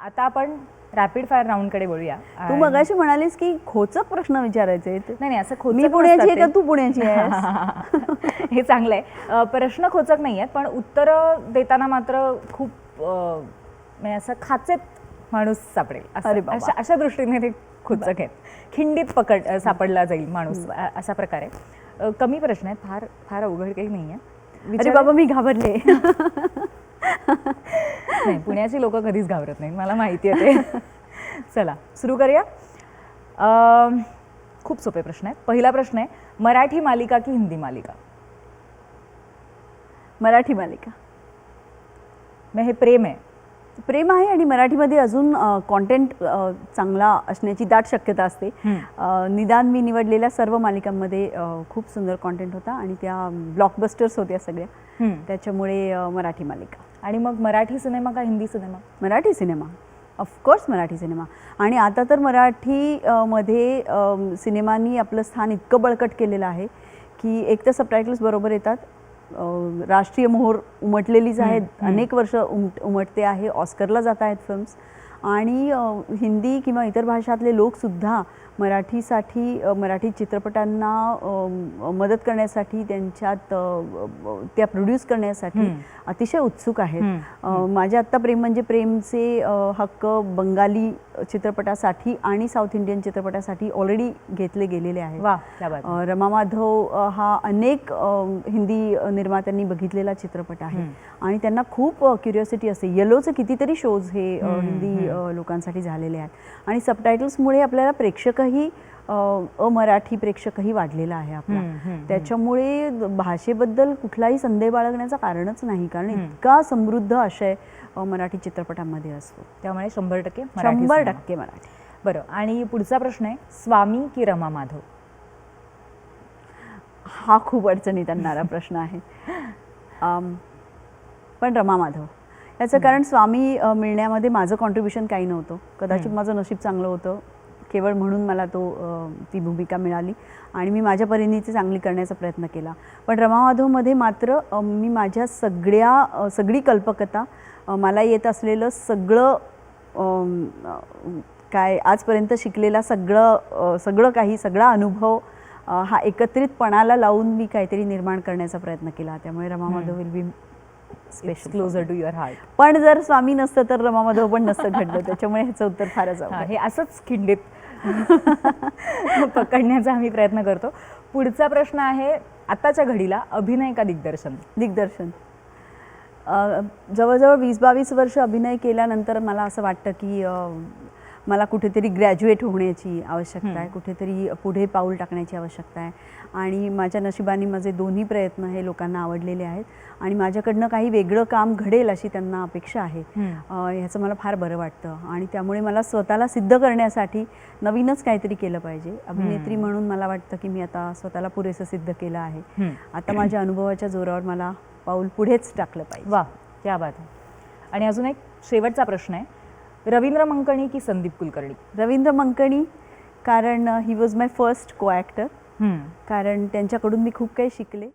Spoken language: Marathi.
आता आपण रॅपिड फायर राऊंडकडे बोलूया तू आणि- मगाशी म्हणालीस की खोचक प्रश्न विचारायचे आहेत. नाही नाही असं खोचक मी पुण्याची आहे नसतात का तू. पुण्याची आहेस? ते. हे चांगलं आहे. अ, प्रश्न खोचक नाही आहेत पण उत्तरं देताना मात्र खूप अ, म्हणजे असं खाचेत माणूस सापडेल. असं- अरे बाबा. अशा अशा दृष्टीने ते खोचक आहेत. खिंडीत पकड अ, सापडला जाईल माणूस अ- असा प्रकार आहे. कमी प्रश्न आहेत. फार फार अवघड काही नाही आहे अरे बाबा मी घाबरले. नाही पुण्याची लोक कधीच घाबरत नाहीत. मला माहिती आहे ते. चला सुरू करूया. खूप सोपे प्रश्न आहेत. पहिला प्रश्न आहे मराठी मालिका की हिंदी मालिका? मराठी मालिका. मग हे प्रेम आहे. प्रेम आहे आणि मराठीमध्ये अजून कॉन्टेंट चांगला असण्याची दाट शक्यता असते. निदान मी निवडलेल्या सर्व मालिकांमध्ये खूप सुंदर कॉन्टेंट होता आणि त्या ब्लॉकबस्टर्स होत्या सगळ्या. त्याच्यामुळे मराठी मालिका. आणि मग मराठी सिनेमा का Hindi cinema? Marathi cinema. Of course Marathi cinema. आणि आता तर मराठी मध्ये सिनेमांनी आपलं स्थान इतकं बळकट केलेलं आहे की एक तर सबटायटल्स बरोबर येतात राष्ट्रीय मोहोर उमटलेलीच आहेत. अनेक वर्ष उमट उमटते आहे. ऑस्करला जात आहेत फिल्म्स. आणि हिंदी किंवा इतर भाषातले लोकसुद्धा मराठीसाठी मराठी चित्रपटांना मदत करण्यासाठी त्यांच्यात त्या प्रोड्यूस करण्यासाठी. अतिशय उत्सुक आहेत. माझे आत्ता प्रेम म्हणजे प्रेमचे हक्क बंगाली चित्रपटासाठी आणि साऊथ इंडियन चित्रपटासाठी ऑलरेडी घेतले गेलेले आहेत. रमा माधव हा अनेक हिंदी निर्मात्यांनी बघितलेला चित्रपट आहे. आणि त्यांना खूप क्युरिओसिटी असते. येलोचे कितीतरी शोज हे हिंदी लोकांसाठी झालेले आहेत. आणि सबटायटल्समुळे आपल्याला प्रेक्षकही अमराठी प्रेक्षकही वाढलेला आहे आपला. त्याच्यामुळे भाषेबद्दल कुठलाही संदेह बाळगण्याचं कारणच नाही. कारण इतका समृद्ध आशय मराठी चित्रपटांमध्ये असतो. त्यामुळे शंभर टक्के मराठी शंभर. टक्के मराठी. बरं आणि पुढचा प्रश्न आहे स्वामी की रमा माधव? हा खूप अडचणीत आणणारा प्रश्न आहे. पण रमा माधव. याचं कारण स्वामी मिळण्यामध्ये माझं कॉन्ट्रीब्युशन काही नव्हतं. कदाचित माझं नशीब चांगलं होतं. केवळ म्हणून मला तो ती भूमिका मिळाली आणि मी माझ्या परीने ती चांगली करण्याचा प्रयत्न केला. पण रमा माधवमध्ये मात्र मी माझ्या सगळ्या सगळी कल्पकता मला येत असलेलं सगळं काय आजपर्यंत शिकलेला सगळं सगळं काही सगळा अनुभव हा एकत्रितपणाला लावून मी काहीतरी निर्माण करण्याचा प्रयत्न केला. त्यामुळे Rama Madhav will be special closer to your heart पण जर स्वामी नसतं तर रमा माधव पण नसतं घडलं. त्याच्यामुळे ह्याचं उत्तर फारच हा, असंच खिंडीत. पकडण्याचा आम्ही प्रयत्न करतो. पुढचा प्रश्न आहे आताच्या घडीला अभिनय का दिग्दर्शन? दिग्दर्शन. जवळजवळ वीस बावीस वर्ष अभिनय केल्यानंतर मला असं वाटतं की मला कुठेतरी ग्रॅज्युएट होण्याची आवश्यकता आहे कुठेतरी पुढे पाऊल टाकण्याची आवश्यकता आहे. आणि माझ्या नशिबाने माझे दोन्ही प्रयत्न हे लोकांना आवडलेले आहेत. आणि माझ्याकडनं काही वेगळं काम घडेल अशी त्यांना अपेक्षा आहे. ह्याचं मला फार बरं वाटतं. आणि त्यामुळे मला स्वतःला सिद्ध करण्यासाठी नवीनच काहीतरी केलं पाहिजे. अभिनेत्री म्हणून मला वाटतं की मी आता स्वतःला पुरेसं सिद्ध केलं आहे. आता माझ्या अनुभवाच्या जोरावर मला पाऊल पुढेच टाकलं पाहिजे. वा क्या बात आहे. आणि अजून एक शेवटचा प्रश्न आहे. रवींद्र मंकणी की संदीप कुलकर्णी? रवींद्र मंकणी कारण he was my first co actor. कारण त्यांच्याकडून मी खूप काही शिकले.